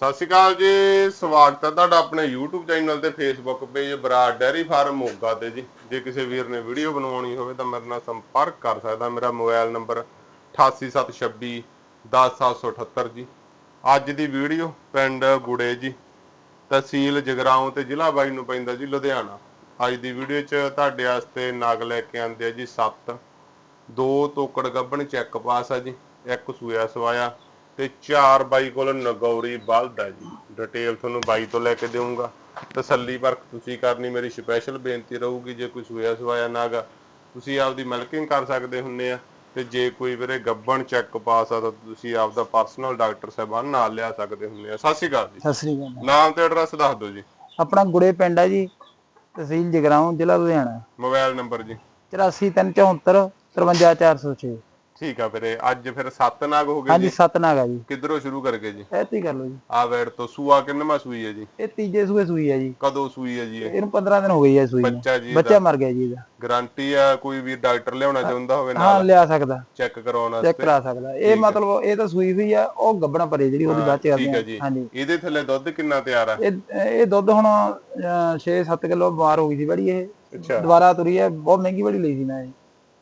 ਸਤਿ ਸ਼੍ਰੀ ਅਕਾਲ ਜੀ, ਸਵਾਗਤ ਹੈ ਤੁਹਾਡਾ ਆਪਣੇ YouTube ਚੈਨਲ ਤੇ Facebook page Brar dairy farm Moga ਤੇ ਜੀ। ਜੇ ਕਿਸੇ ਵੀਰ ਨੇ ਵੀਡੀਓ ਬਣਵਾਉਣੀ ਹੋਵੇ ਤਾਂ ਮੇਰੇ ਨਾਲ ਸੰਪਰਕ ਕਰ ਸਕਦਾ। ਮੇਰਾ ਮੋਬਾਈਲ ਨੰਬਰ 8876 10778 ਜੀ। ਅੱਜ ਦੀ ਵੀਡੀਓ ਪਿੰਡ ਗੁੜੇ ਜੀ, ਤਹਿਸੀਲ ਜਗਰਾਉਂ ਤੇ ਜ਼ਿਲ੍ਹਾ ਬਾਈ ਨੂੰ ਪੈਂਦਾ ਜੀ, ਲੁਧਿਆਣਾ। ਅੱਜ ਦੀ ਵੀਡੀਓ 'ਚ ਤੁਹਾਡੇ ਵਾਸਤੇ ਨਾਗ ਲੈ ਕੇ ਆਂਦੇ ਆ ਜੀ 7 ਦੋ ਤੋਕੜ ਗੱਬਣ ਚੈੱਕ ਪਾਸ ਆ ਜੀ, ਇੱਕ ਸੂਆ ਸਵਾਇਆ। ਤੇ ਚਾਰ ਬਾਈ ਕੋਲ ਨਗੌਰੀ ਬਲਦ ਆ ਜੀ। ਡਿਟੇਲ ਤੁਹਾਨੂੰ ਬਾਈ ਤੋਂ ਲੈ ਕੇ ਦੇਵਾਂਗਾ ਤਸੱਲੀ ਪਰਖ ਤੁਸੀਂ ਕਰਨੀ ਮੇਰੀ ਸਪੈਸ਼ਲ ਬੇਨਤੀ ਰਹੂਗੀ ਜੇ ਕੋਈ ਸੂਆ ਸਵਾਇਆ ਨਾਗਾ ਤੁਸੀਂ ਆਪਦੀ ਮਿਲਕਿੰਗ ਕਰ ਸਕਦੇ ਹੁੰਨੇ ਆ। ਤੇ ਜੇ ਕੋਈ ਵੀਰੇ ਗੱਬਣ ਚੈੱਕ ਪਾਸ ਆ ਤਾਂ ਤੁਸੀਂ ਆਪਦਾ ਪਰਸਨਲ ਡਾਕਟਰ ਸਾਹਿਬਾਨ ਨਾਲ ਲਿਆ ਸਕਦੇ ਹੁੰਨੇ ਆ। ਸਤਿ ਸ਼੍ਰੀ ਅਕਾਲ ਜੀ। ਸਤਿ ਸ੍ਰੀ ਅਕਾਲ। ਨਾਮ ਤੇ ਐਡਰੈਸ ਦੱਸ ਦਿਓ ਜੀ। ਆਪਣਾ ਗੁੜੇ ਪਿੰਡ ਹੈ ਜੀ ਤਹਿਸੀਲ ਜਗਰਾਉਂ ਜ਼ਿਲ੍ਹਾ ਲੁਧਿਆਣਾ। ਮੋਬਾਈਲ ਨੰਬਰ ਜੀ। 84374 53406 ਠੀਕ ਆ ਵੀਰੇ ਅੱਜ ਫਿਰ ਸੱਤ ਨਾਗ ਹੋ ਗਏ ਹਾਂਜੀ ਜੀ? ਸਤਨਾਗ ਆ ਜੀ। ਕਿੱਧਰੋਂ ਸ਼ੁਰੂ ਕਰਕੇ ਜੀ? ਐਤੀ ਕਰ ਲਓ ਜੀ। ਆ ਵੈੜ ਤੋਂ ਸੂਆ ਕਿੰਨਵਾਂ ਸੂਈ ਹੈ ਜੀ? ਇਹ ਤੀਜੇ ਸੂਏ ਸੂਈ ਹੈ ਜੀ। ਕਦੋਂ ਸੂਈ ਹੈ ਜੀ ਇਹ? ਇਹਨੂੰ 15 ਦਿਨ ਹੋ ਗਈ ਹੈ ਸੂਈ ਨੂੰ। ਬੱਚਾ ਜੀ ਬੱਚਾ ਮਰ ਗਿਆ ਜੀ ਇਹਦਾ। ਗਾਰੰਟੀ ਆ ਕੋਈ ਵੀ ਡਾਕਟਰ ਲਿਆਉਣਾ ਚਾਹੁੰਦਾ ਹੋਵੇ ਹਾਂ ਨਾਲ? ਲਿਆ ਸਕਦਾ। ਚੈੱਕ ਕਰਾਉਣ ਚੈੱਕ ਵਾਸਤੇ? ਕਰਾ ਸਕਦਾ। ਇਹ ਮਤਲਬ ਇਹ ਤਾਂ ਸੂਈ ਹੋਈ ਆ ਉਹ ਗੱਬਣਾ ਪਰੇ ਜਿਹੜੀ ਉਹਦੀ ਬਾਅਦ ਚ ਠੀਕ ਹੈ ਕਰਦੇ ਜੀ। ਆ ਹਾਂਜੀ। ਇਹਦੇ ਥੱਲੇ ਦੁੱਧ ਕਿੰਨਾ ਤਿਆਰ ਆ? ਇਹ ਇਹ ਦੁੱਧ ਹੁਣ 6-7 ਕਿਲੋ ਬਿਮਾਰ ਹੋ ਗਈ ਸੀ ਬੜੀ ਇਹ। ਅੱਛਾ। ਦੁਬਾਰਾ ਤੁਰੀ ਹੈ ਬਹੁਤ ਮਹਿੰਗੀ ਬੜੀ ਲਈ ਸੀ ਮੈਂ ਇਹ।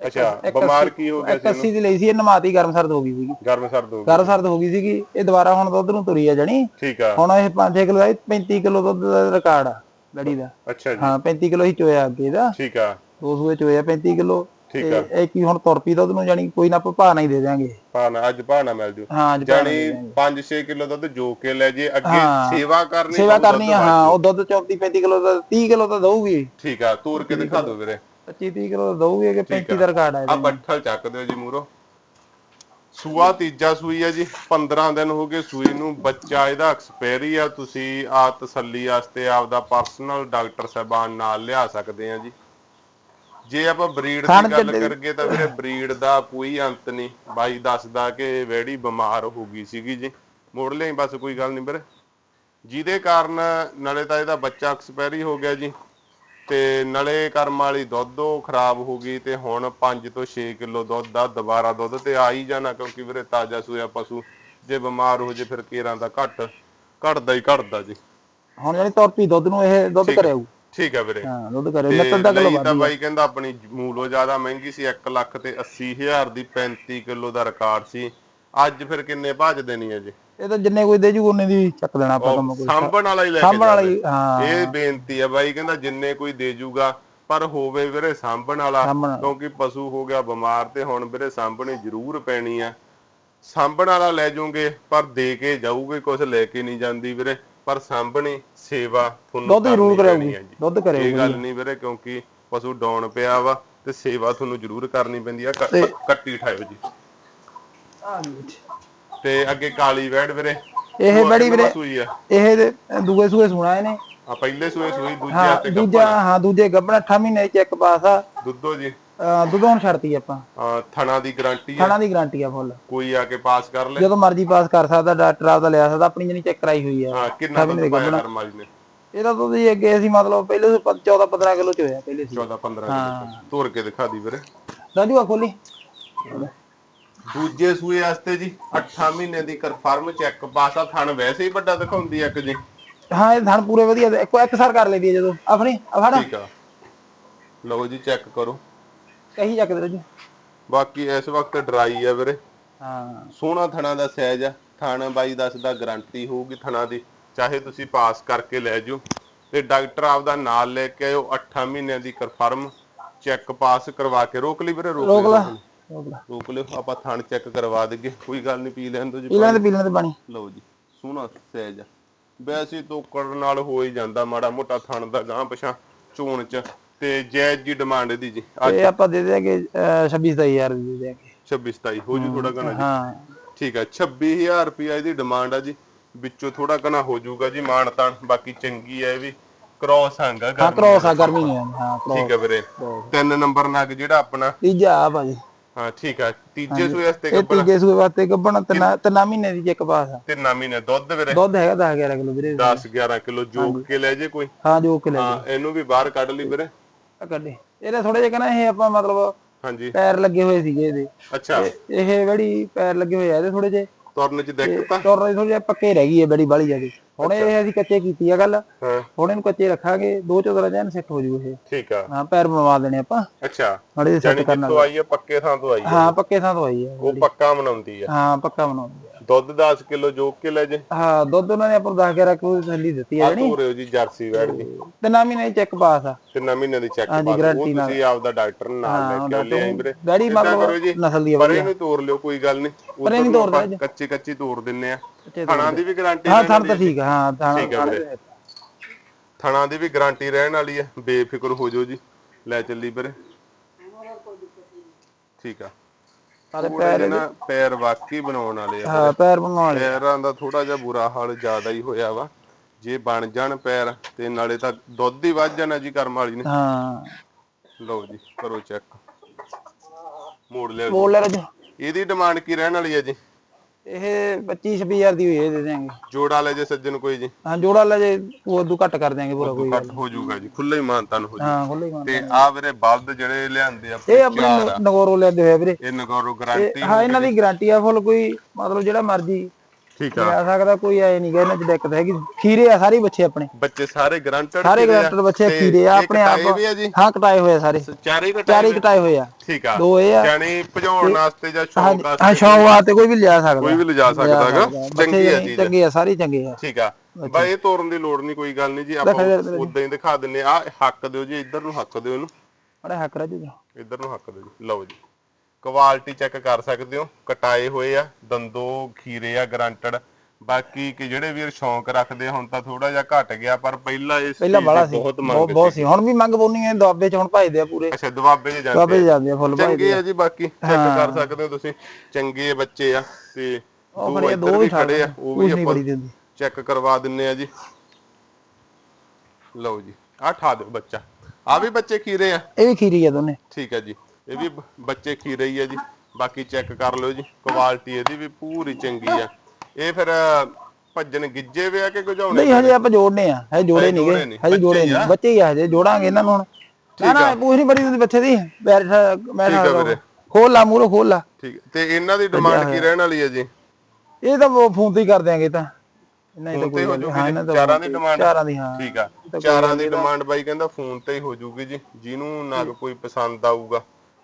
ਅੱਛਾ ਬਿਮਾਰ ਕੀ ਹੋ ਗਿਆ ਇੱਕ 80 ਦੀ ਲਈ ਸੀ ਇਹ ਨਮਾਤੀ ਗਰਮ ਸਰਦ ਹੋ ਗਈ ਸੀਗੀ। ਗਰਮ ਸਰਦ ਹੋ ਗਿਆ ਗਰਮ ਸਰਦ ਹੋ ਗਈ ਸੀਗੀ ਇਹ ਦੁਬਾਰਾ ਹੁਣ ਦੁੱਧ ਨੂੰ ਤੁਰੀ ਆ ਜਣੀ। ਠੀਕ ਆ। ਹੁਣ ਇਹ 5-6 ਕਿਲੋ ਆਈ 35 ਕਿਲੋ ਦੁੱਧ ਦਾ ਰਿਕਾਰਡ ਆ ਲੜੀ ਦਾ। ਅੱਛਾ ਜੀ। ਹਾਂ 35 ਕਿਲੋ ਹੀ ਚੋਇਆ ਅੱਗੇ ਦਾ। ਠੀਕ ਆ। ਦੋ ਸੂਏ ਚੋਇਆ 35 ਕਿਲੋ। ਠੀਕ ਤੇ ਇਹ ਕੀ ਹੁਣ ਤੁਰ ਪੀ ਦੁੱਧ ਨੂੰ ਜਾਨੀ ਕੋਈ ਨਾ ਆਪਾਂ ਭਾਅ ਨਹੀਂ ਦੇ ਦਿਆਂਗੇ। ਪਾਣਾ ਅੱਜ ਭਾਣਾ ਮਿਲ ਜੂ। ਹਾਂ ਜਾਨੀ 5-6 ਕਿਲੋ ਦੁੱਧ ਜੋ ਕੇ ਲੈ ਜੇ ਅੱਗੇ ਹਾਂ। ਸੇਵਾ ਕਰਨੀ ਸੇਵਾ ਕਰਨੀ ਆ ਹਾਂ ਉਹ ਦੁੱਧ 34 35 ਕਿਲੋ ਦਾ 30 ਕਿਲੋ ਤਾਂ ਦਊਗੀ। ਠੀਕ ਆ ਤੋਰ ਕੇ ਦਿਖਾ ਦਿਓ ਵੀਰੇ। 25 30 ਕਿਲੋ ਦਊਗੀ ਕਿ 35 ਦਾ ਰਿਕਾਰਡ ਆ ਆ। ਬੱਠਲ ਚੱਕ ਦਿਓ ਜੀ ਮੂਰੋ ਸੂਆ ਤੀਜਾ ਸੂਈ ਆ ਜੀ 15 ਦਿਨ ਹੋ ਗਏ ਸੂਈ ਨੂੰ। ਬੱਚਾ ਇਹਦਾ ਐਕਸਪਾਇਰੀ ਆ ਤੁਸੀਂ ਆ ਤਸੱਲੀ ਵਾਸਤੇ ਆਪਦਾ ਪਰਸਨਲ ਡਾਕਟਰ ਸਾਹਿਬਾਨ ਨਾਲ ਲਿਆ ਸਕਦੇ ਆ ਜੀ। ਜੇ ਆਪਾਂ ਬਰੀਡ ਦੀ ਗੱਲ ਕਰਗੇ ਤਾਂ ਵੀਰੇ ਬਰੀਡ ਦਾ ਕੋਈ ਅੰਤ ਨਹੀਂ। ਬਾਈ ਦੱਸਦਾ ਕਿ ਵੈੜੀ ਬਿਮਾਰ ਹੋ ਗਈ ਸੀਗੀ ਜੀ। ਮੋੜ ਲਈ ਬਸ ਕੋਈ ਗੱਲ ਨਹੀਂ ਵੀਰੇ। ਜਿਹਦੇ ਕਾਰਨ ਨਾਲੇ ਤਾਂ ਇਹਦਾ ਬੱਚਾ ਐਕਸਪਾਇਰੀ ਹੋ ਗਿਆ ਜੀ। ਤੇ ਨਲੇ ਕਰਮ ਵਾਲੀ ਦੁੱਧ ਉਹ ਖਰਾਬ ਹੋ ਗਈ ਤੇ ਹੁਣ 5 ਤੋਂ 6 ਕਿਲੋ ਦੁੱਧ ਦਾ ਦੁਬਾਰਾ ਦੁੱਧ ਤੇ ਆ ਹੀ ਜਾਣਾ ਕਿਉਂਕਿ ਵੀਰੇ ਤਾਜ਼ਾ ਸੂਆ ਪਸ਼ੂ ਜੇ ਬਿਮਾਰ ਹੋ ਜੇ ਫਿਰ ਕੇਰਾਂ ਦਾ ਘਟ ਘਟਦਾ ਹੀ ਘਟਦਾ ਜੀ। ਹੁਣ ਜਾਨੀ ਤੁਰ ਪੀ ਦੁੱਧ ਨੂੰ ਇਹ ਦੁੱਧ ਕਰਿਆਊ। ਠੀਕ ਹੈ ਵੀਰੇ। ਹਾਂ ਦੁੱਧ ਕਰਿਆਊ। ਤੇ 70 ਕਿਲੋ ਤਾਂ ਬਾਈ ਕਹਿੰਦਾ ਆਪਣੀ ਮੂਲੋ ਜ਼ਿਆਦਾ ਮਹਿੰਗੀ ਸੀ 1 ਲੱਖ ਤੇ 80 ਹਜ਼ਾਰ ਦੀ 35 ਕਿਲੋ ਦਾ ਰਿਕਾਰਡ ਸੀ। ਅੱਜ ਫਿਰ ਕਿੰਨੇ ਭਾਜ ਦੇਣੀ ਹੈ ਜੀ? ਇਹ ਤਾਂ ਜਿੰਨੇ ਕੋਈ ਦੇ ਜੂ ਉਹਨੇ ਦੀ ਚੱਕ ਦੇਣਾ ਆਪਾਂ ਕੰਮ ਕੋਈ। ਸਾਂਭਣ ਵਾਲਾ ਹੀ ਲੈ ਕੇ ਸਾਂਭਣ ਵਾਲਾ। ਹੀ ਹਾਂ। ਇਹ ਬੇਨਤੀ ਹੈ ਬਾਈ ਕਹਿੰਦਾ ਜਿੰਨੇ ਕੋਈ ਦੇ ਜੂਗਾ ਪਰ ਹੋਵੇ ਵੀਰੇ ਸਾਂਭਣ ਵਾਲਾ। ਕਿਉਂਕਿ ਪਸ਼ੂ ਹੋ ਗਿਆ ਬਿਮਾਰ ਤੇ ਹੁਣ ਵੀਰੇ ਸਾਂਭਣੀ ਜ਼ਰੂਰ ਪੈਣੀ ਆ। ਸਾਂਭਣ ਵਾਲਾ ਲੈ ਜਾਓਗੇ ਪਰ ਦੇ ਕੇ ਜਾਊਗੇ ਕੁਝ ਲੈ ਕੇ ਨਹੀਂ ਜਾਂਦੀ ਵੀਰੇ। ਪਰ ਸਾਂਭਣੀ ਸੇਵਾ ਤੁਹਾਨੂੰ ਦੁੱਧ ਜ਼ਰੂਰ ਜੀ। ਦੁੱਧ ਕਰਿਆਊ ਇਹ ਗੱਲ ਨਹੀਂ ਵੀਰੇ ਕਿਉਂਕਿ ਪਸ਼ੂ ਡਾਉਣ ਪਿਆ ਵਾ ਤੇ ਸੇਵਾ ਤੁਹਾਨੂੰ ਜ਼ਰੂਰ ਕਰਨੀ ਪੈਂਦੀ ਆ। ਕੱਟੀ ਠਾਇਓ ਜੀ। ਤੇ ਅੱਗੇ ਕਾਲੀ ਵੈੜ ਵੀਰੇ। ਇਹ ਬੜੀ ਵੀਰੇ ਸੂਈ ਆ। ਇਹ ਦੂਏ ਸੂਏ ਸੁਣਾ ਇਹਨੇ। ਆ ਪਹਿਲੇ ਸੂਏ ਸੂਈ ਦੂਜੇ ਹਾਂ ਤੇ ਦੂਜਾ ਹਾਂ ਦੂਜੇ ਗੱਬਣਾ 8 ਮਹੀਨੇ ਚੈੱਕ ਪਾਸ ਆ। ਦੁੱਧੋ ਜੀ। ਦੁੱਧ ਛੱਡਤੀ ਆਪਾਂ। ਥਣਾ ਦੀ ਗਾਰੰਟੀ ਆ। ਖਾਣਾ ਦੀ ਗਾਰੰਟੀ ਆ ਫੁੱਲ। ਕੋਈ ਆ ਕੇ ਪਾਸ ਕਰ ਲੈ। ਜਦੋਂ ਮਰਜ਼ੀ ਪਾਸ ਕਰ ਸਕਦਾ ਡਾਕਟਰ ਆਪਦਾ ਲਿਆ ਸਕਦਾ ਆਪਣੀ ਜਣੀ ਚੈੱਕ ਕਰਾਈ ਹੋਈ ਆ। ਹਾਂ ਕਿੰਨਾ ਦੁੱਧ ਪਾਇਆ ਕਰਮ ਵਾਲੀ ਨੇ? ਇਹਦਾ ਦੁੱਧ ਜੀ ਅੱਗੇ ਅਸੀਂ ਮਤਲਬ ਪਹਿਲੇ 14 15 ਕਿਲੋ ਚ ਹੋਇਆ ਪਹਿਲੇ ਸੀ। 14 15 ਕਿਲੋ। ਤੋੜ ਕੇ ਦਿਖਾ ਦੀ ਵੀਰੇ। ਰਾਜੂ ਆ ਖੋਲੀ। ਦੂਜੇ ਸੂਏ ਵਾਸਤੇ ਜੀ 8 ਮਹੀਨੇ ਦੀ ਕਨਫਰਮ ਚੈੱਕ ਪਾਸ ਥਣ ਵੈਸੇ ਹੀ ਵੱਡਾ ਦਿਖਾਉਂਦੀ ਆ ਇੱਕ ਜੀ। ਹਾਂ ਇਹ ਧਣ ਪੂਰੇ ਵਧੀਆ ਦੇ- ਇੱਕੋ ਇੱਕ ਸਾਰ ਕਰ ਲੈਦੀ ਜਦੋਂ। ਆਪਣੀ ਆ ਫੜ। ਠੀਕ ਆ। ਲਓ ਜੀ ਚੈੱਕ ਕਰੋ। ਕਹੀ ਚੱਕ ਦੇ ਰਾਜੂ। ਬਾਕੀ ਇਸ ਵਕਤ ਡਰਾਈ ਆ ਵੀਰੇ। ਹਾਂ। ਸੋਹਣਾ ਥਣਾ ਦਾ ਸਾਈਜ਼ ਆ। ਥਾਣਾ ਬਾਈ ਦੱਸਦਾ ਗਾਰੰਟੀ ਹੋਊਗੀ ਥਣਾ ਦੀ। ਚਾਹੇ ਤੁਸੀਂ ਪਾਸ ਕਰਕੇ ਲੈ ਜਾਓ। ਤੇ ਡਾਕਟਰ ਆਪਦਾ ਨਾਲ ਲੈ ਕੇ ਆਇਓ। 8 ਮਹੀਨਿਆਂ ਦੀ ਕਨਫਰਮ ਚੈੱਕ ਪਾਸ ਕਰਵਾ ਕੇ। ਰੋਕ ਲਈ ਵੀਰੇ ਰੋਕ। ਲਾ। ਰੋਕ ਲਿਓ ਆਪਾਂ ਥਣ ਚੈੱਕ ਕਰਵਾ ਦੇਗੇ ਕੋਈ ਗੱਲ ਨਹੀਂ ਪੀ ਲੈਣ ਦੋ ਜੀ ਪੀ ਲੈਣ ਤੇ ਪੀ ਲੈਣ ਤੇ ਪਾਣੀ। ਲਓ ਜੀ ਸੋਹਣਾ ਸਾਈਜ਼ ਆ। ਵੈਸੇ ਤੋਕੜ ਨਾਲ ਹੋ ਹੀ ਜਾਂਦਾ ਮਾੜਾ ਮੋਟਾ ਥਣ ਦਾ ਗਾਂ ਪਛਾਂ ਚੋਣ ਚ ਤੇ ਜਾਇਜ਼ ਜੀ ਡਿਮਾਂਡ ਇਹਦੀ ਜੀ। ਅੱਜ ਇਹ ਆਪਾਂ ਦੇ ਦੇਾਂਗੇ 26 27000 ਦੀ ਦੇ ਦੇਾਂਗੇ 26 27 ਹੋ ਜੂ ਥੋੜਾ ਘਣਾ ਜੀ। ਹਾਂ। ਠੀਕ ਆ 26000 ਰੁਪਿਆ ਇਹਦੀ ਡਿਮਾਂਡ ਆ ਜੀ। ਵਿੱਚੋਂ ਥੋੜਾ ਘਣਾ ਹੋ ਜਾਊਗਾ ਜੀ ਮਾਨ ਤਾਨ ਬਾਕੀ ਚੰਗੀ ਇਹ ਵੀ। ਕ੍ਰੋਸ ਹੰਗਾ ਹਾਂ ਗਰਮ ਕ੍ਰੋਸ ਆ ਗਰਮੀ ਨਹੀਂ ਹਾਂ। ਠੀਕ ਆ ਵੀਰੇ। ਤਿੰਨ ਨੰਬਰ ਨਗ ਜਿਹੜਾ ਆਪਣਾ ਤੀਜਾ ਆ ਭਾਜੀ। ਹਾਂ ਠੀਕ ਆ। ਤੀਜੇ ਸੂਏ ਵਾਸਤੇ ਇਹ ਤੀਜੇ ਸੂਏ ਵਾਸਤੇ ਗੱਬਣ ਤਿੰਨਾ ਮਹੀਨੇ ਦੀ ਚੈੱਕ ਪਾਸ ਆ। ਤਿੰਨ ਮਹੀਨੇ ਦੁੱਧ ਵੀਰੇ। ਦੁੱਧ ਹੈਗਾ 10 11 ਕਿਲੋ ਵੀਰੇ। 10 11 ਕਿਲੋ ਜੋਗ ਕੇ ਲੈ ਜੇ ਕੋਈ। ਹਾਂ ਜੋ ਕਿ ਲੈ ਹਾਂ ਇਹਨੂੰ ਵੀ ਬਾਹਰ ਕੱਢ ਲਈ ਵੀਰੇ। ਆ ਕੱਢੇ ਇਹਦੇ ਥੋੜੇ ਜਿਹਾ ਕਹਿੰਦਾ ਇਹ ਆਪਾਂ ਮਤਲਬ ਹਾਂਜੀ। ਪੈਰ ਲੱਗੇ ਹੋਏ ਸੀਗੇ ਇਹਦੇ। ਅੱਛਾ। ਇਹ ਬੜੀ ਪੈਰ ਲੱਗੇ ਹੋਏ ਆ ਇਹਦੇ ਥੋੜੇ ਜਿਹੇ। ਤੁਰਨ ਚ ਦਿੱਕਤ ਆ? ਤੁਰ ਰਹੀ ਥੋੜੀ ਜਿਹੀ ਪੱਕੇ ਰਹਿ ਗਈ ਹੈ ਬੜੀ ਬਾਲੀ ਜਿਆਦੀ। ਹੁਣ ਇਹ ਅਸੀਂ ਕੱਚੇ ਕੀਤੀ ਆ ਗੱਲ। ਹੁਣ ਇਹਨੂੰ ਕੱਚੇ ਰੱਖਾਂਗੇ ਦੋ ਚੋਦਰਾ ਜਨ ਸੈੱਟ ਹੋ ਜੂ ਇਹ। ਠੀਕ ਆ। ਹਾਂ ਪੈਰ ਬਣਵਾ ਦੇਣੇ ਆਪਾਂ। ਅੱਛਾ। ਜਿਹੇ ਜਾਨੀ ਸੈੱਟ ਕਰਨ ਜਿੱਥੋਂ ਆਈ ਆ ਪੱਕੇ ਥਾਂ ਤੋਂ ਆਈ ਆ। ਹਾਂ ਪੱਕੇ ਥਾਂ ਤੋਂ ਆਈ ਹੈ ਉਹ ਪੱਕਾ ਬਣਾਉਂਦੀ ਆ। ਹਾਂ ਪੱਕਾ ਬਣਾਉਂਦੇ ਆ। ਦੁੱਧ 10 ਕਿਲੋ ਜੋਕ ਕੇ ਲੈ ਜੇ। ਹਾਂ ਦੁੱਧ ਉਹਨਾਂ ਨੇ ਆਪਾਂ ਨੂੰ 10 11 ਕਿਲੋ ਥੱਲੀ ਦਿੱਤੀ ਹੈ ਆ ਜਣੀ ਤੋਰਿਓ ਜੀ ਜਰਸੀ ਵੈੜ ਦੀ ਤਿੰਨਾਂ ਮਹੀਨੇ ਚੈੱਕ ਪਾਸ ਆ। ਤਿੰਨਾਂ ਮਹੀਨਿਆਂ ਦੀ ਚੈੱਕ ਪਾਸ। ਉਹ। ਤੁਸੀਂ ਆਪਦਾ ਡਾਕਟਰ ਨਾਲ ਲੈ ਕੇ ਲਿਆਈ ਵੀਰੇ। ਡੈਡੀ ਜੀ, ਨਸਲ ਦੀ ਆ ਪਰ ਇਹਨੂੰ ਤੋੜ ਲਿਓ ਕੋਈ ਗੱਲ ਨਹੀਂ। ਪਰੇ ਨੀ ਤੋੜਦਾ ਜੀ। ਕੱਚੀ ਕੱਚੀ ਤੋੜ ਦਿੰਨੇ ਆ। ਥਣਾ ਦੀ ਵੀ ਗਾਰੰਟੀ ਹਾਂ ਥਣ ਤਾਂ ਠੀਕ ਆ ਹਾਂ ਥਣ ਆ। ਥਣਾ ਦੀ ਵੀ ਗਾਰੰਟੀ ਰਹਿਣ ਵਾਲੀ ਹੈ। ਬੇਫਿਕਰ ਹੋ ਜਾਓ ਜੀ। ਲੈ ਚੱਲੀ ਵੀਰੇ। ਠੀਕ ਆ। ਸਾਰੇ ਨਾ ਪੈਰ ਵਾਕੀ ਬਣਾਉਣ ਵਾਲੇ ਆ ਹਾਂ ਪੈਰ ਬਣਾਉਣ ਵਾਲੇ। ਪੈਰਾਂ ਦਾ ਥੋੜਾ ਜਿਹਾ ਬੁਰਾ ਹਾਲ ਜ਼ਿਆਦਾ ਹੀ ਹੋਇਆ ਵਾ। ਜੇ ਬਣ ਜਾਣ ਪੈਰ ਤੇ ਨਾਲੇ ਤਾਂ ਦੁੱਧ ਹੀ ਵੱਧ ਜਾਣਾ ਜੀ ਕਰਮ ਵਾਲੀ ਨੇ। ਹਾਂ। ਲਓ ਜੀ ਕਰੋ ਚੈੱਕ ਮੋੜ ਲਿਆ ਜੀ। ਬੋਲ ਲੈ ਰਾਜੂ। ਇਹਦੀ ਡਿਮਾਂਡ ਕੀ ਰਹਿਣ ਵਾਲੀ ਹੈ ਜੀ? ਇਹ 25 26000 ਦੀ ਹੋਈ ਹੈ ਦੇ ਦੇਾਂਗੇ ਜੋੜਾ ਲੈ ਜੇ ਸੱਜਣ ਕੋਈ ਜੀ? ਹਾਂ ਜੋੜਾ ਲੈ ਜੇ ਉਹ ਉਦੋਂ ਘੱਟ ਕਰ ਦਿਆਂਗੇ ਪੂਰਾ ਕੋਈ ਘੱਟ ਹੋ ਜਾਊਗਾ ਜੀ ਖੁੱਲਾ ਹੀ ਮਾਨਤਨ ਹੋ ਜਾਊ। ਹਾਂ ਖੁੱਲੇ ਹੀ ਤੇ ਆ ਵੀਰੇ ਬਲਦ ਜਿਹੜੇ ਲਿਆਂਦੇ ਆ ਇਹ ਆਪਣੇ ਨਗੋਰੋ ਲੈਂਦੇ ਹੋਏ ਵੀਰੇ। ਇਹ ਨਗੌਰੋ ਗਾਰੰਟੀ ਹਾਂ ਇਹਨਾਂ ਦੀ ਗਾਰੰਟੀ ਆ ਫੁੱਲ ਕੋਈ ਮਤਲਬ ਜਿਹੜਾ ਮਰਜ਼ੀ ਠੀਕ ਆ। ਲੈ ਸਕਦਾ ਕੋਈ ਐ ਨਹੀਂ ਗਾ ਇਹਨਾਂ ਚ ਦਿੱਕਤ ਹੈਗੀ। ਖੀਰੇ ਆ ਸਾਰੇ ਬੱਚੇ ਆਪਣੇ। ਬੱਚੇ ਸਾਰੇ ਗਰੰਟਡ ਸਾਰੇ ਗਰੰਟਡ ਬੱਚੇ ਖੀਰੇ ਆ ਆਪਣੇ ਆਪ ਆ ਹਾਂ ਕਟਾਏ ਹੋਏ ਆ ਸਾਰੇ। ਚਾਰੇ ਕਟਾਏ ਚਾਰੇ ਕਟਾਏ ਹੋਏ ਆ। ਠੀਕ ਆ। ਦੋ ਇਹ ਆ। ਯਾਨੀ ਭਜਾਉਣ ਵਾਸਤੇ ਜਾਂ ਸ਼ੌਕ ਵਾਸਤੇ ਹਾਂ ਸ਼ੌਕ ਵਾਸਤੇ ਕੋਈ ਵੀ ਲਿਆ ਸਕਦਾ। ਕੋਈ ਵੀ ਲਿਜਾ ਸਕਦਾ ਹੈਗਾ। ਚੰਗੀ ਆ ਚੀਜ਼। ਚੰਗੇ ਆ ਸਾਰੇ ਚੰਗੇ ਆ। ਠੀਕ ਆ। ਬਾਈ ਇਹ ਤੋਰਨ ਦੀ ਲੋੜ ਨਹੀਂ ਕੋਈ ਗੱਲ ਨਹੀਂ ਜੀ। ਆਪਾਂ ਉਦਾਂ ਹੀ ਦਿਖਾ ਦਿੰਨੇ ਆ। ਹੱਕ ਦਿਓ ਜੀ ਇੱਧਰ ਨੂੰ ਹੱਕ ਦਿਓ ਇਹਨੂੰ। ਬੜਾ ਹੱਕ ਰਾਜੂ ਦਾ ਇੱਧਰ ਨੂੰ ਹੱਕ ਦਿਓ ਜੀ। ਲਓ ਜੀ। ਕੁਆਲਿਟੀ ਚੈੱਕ ਕਰ ਸਕਦੇ ਹੋ ਕਟਾਏ ਹੋਏ ਆ ਦੰਦੋ ਖੀਰੇ ਆ ਗਰੰਟਡ। ਬਾਕੀ ਕਿ ਜਿਹੜੇ ਵੀਰ ਸ਼ੌਂਕ ਰੱਖਦੇ ਆ, ਹੁਣ ਤਾਂ ਥੋੜਾ ਜਿਹਾ ਘਟ ਗਿਆ ਪਰ ਪਹਿਲਾਂ ਇਸ ਪਹਿਲਾਂ ਬੜਾ ਸੀ ਬਹੁਤ ਬਹੁਤ ਮੰਗ ਬਹੁਤ ਸੀ। ਹੁਣ ਵੀ ਮੰਗ ਬੋਨੀ ਹੈ ਦੁਆਬੇ ਚ ਹੁਣ ਭਜਦੇ ਆ ਪੂਰੇ। ਅੱਛਾ ਦਵਾਬੇ 'ਚ ਜਾਂਦੇ ਦੁਆਬੇ ਜਾਂਦੇ ਆ ਫੁੱਲ ਚੰਗੇ ਭਜਦੇ ਆ ਜੀ ਬਾਕੀ ਚੈੱਕ ਕਰ ਸਕਦੇ ਹੋ ਤੁਸੀਂ। ਚੰਗੇ ਬੱਚੇ ਆ ਤੇ ਉਹ ਦੋ ਆ, ਵੀ ਖੜੇ ਆ ਉਹ ਵੀ ਆਪਾਂ ਚੈੱਕ ਕਰਵਾ ਦਿੰਨੇ ਆ ਜੀ। ਲਓ ਜੀ ਆਹ ਠਾ ਦਿਓ ਬੱਚਾ। ਆ ਵੀ ਬੱਚੇ ਖੀਰੇ ਆ। ਇਹ ਵੀ ਖੀਰੀ ਆ ਦੋਨੇ। ਠੀਕ ਹੈ ਜੀ। ਇਹ ਵੀ ਬੱਚੇ ਖੀਰੇ ਹੀ ਆ ਜੀ। ਬਾਕੀ ਚੈੱਕ ਕਰ ਲਿਓ ਜੀ ਕੁਆਲਿਟੀ ਇਹਦੀ ਵੀ ਪੂਰੀ ਚੰਗੀ ਆ। ਇਹ ਫਿਰ ਭੱਜਣ ਗਿੱਜੇ ਵੇ ਆ ਕਿ ਗੁਝਾਉਣੇ ਨਹੀਂ ਹਜੇ ਆਪਾਂ ਜੋੜਨੇ ਆ। ਹਜੇ ਜੋੜੇ ਨਹੀਂ ਜੋੜੇ ਗਏ। ਨੀ, ਹਜੇ ਜੋੜੇ ਹੀ ਨਹੀਂ। ਬੱਚੇ ਹੀ ਆ ਹਜੇ ਜੋੜਾਂਗੇ ਇਹਨਾਂ ਨੂੰ ਨਾ ਨਾ ਪੂਛ ਨਹੀਂ ਬੜੀ ਦਿੰਦੀ ਬੱਚੇ ਦੀ। ਪੈਰ ਮੈਂ। ਖੋਲ ਲਾ ਮੂਰੋ ਖੋਲ ਲਾ। ਠੀਕ। ਹੈ। ਤੇ ਇਹਨਾਂ ਦੀ ਡਿਮਾਂਡ ਕੀ ਰਹਿਣ ਵਾਲੀ ਹੈ ਜੀ? ਇਹ ਤਾਂ ਫੋਨ ਤੇ ਹੀ ਕਰ ਦਿਆਂਗੇ ਤਾਂ। ਦੀ ਤਾਂ ਕੋਈ ਹੋ ਨੀ। ਹਾਂ ਚਾਰਾਂ ਦੀ ਡਿਮਾਂਡ ਚਾਰਾਂ ਦੀ ਹਾਂ। ਠੀਕ ਆ। ਚਾਰਾਂ ਦੀ ਡਿਮਾਂਡ ਬਾਈ ਕਹਿੰਦਾ ਫੋਨ ਤੇ ਹੀ ਹੋ ਜੂਗੀ ਜੀ। ਜਿਹਨੂੰ ਨਾ ਕੋਈ ਪਸੰਦ ਆਊਗਾ।